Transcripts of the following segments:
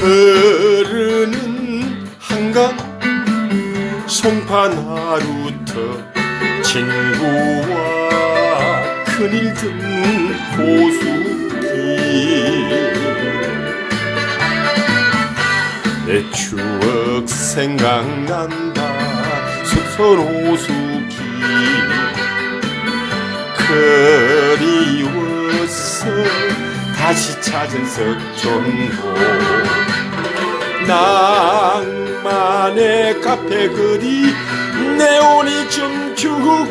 흐르는 한강 송파 나루터 친구와 큰일 든 호수길. 내 추억 생각난다 숙선 오수길. 그리웠어 다시 찾은 석촌호 낭만의 카페 그리 네온이 춤추고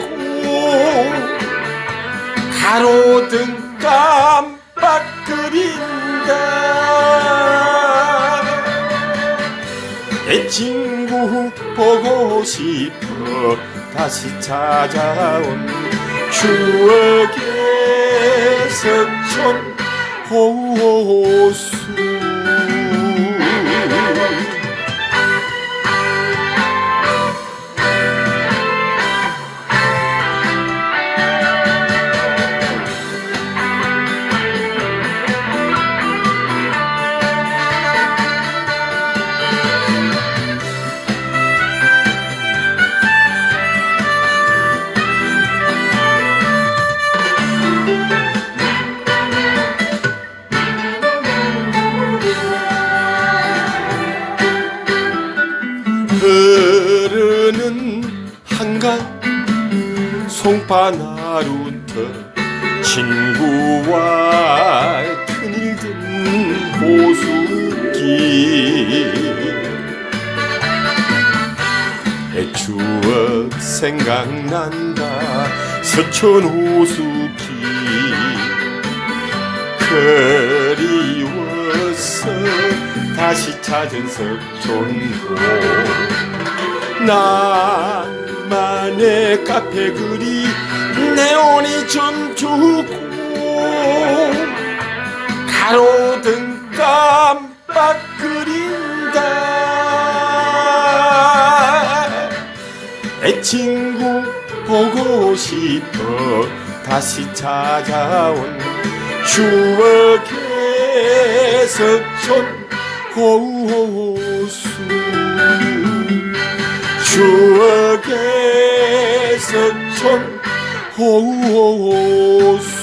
가로등 깜빡거린다. 내 친구 보고 싶어 다시 찾아온 추억의 석촌 호수 흐르는 한강 송파나루터 친구와 큰일 든 호수길 내 추억 생각난다 서천 호수길 그리워서 다시 찾은 석촌호 나만의 카페 그리 네온이 춤추고 가로등 깜빡거린다. 내 친구 보고 싶어 다시 찾아온 추억의 석촌 호수 추억의 석촌 호수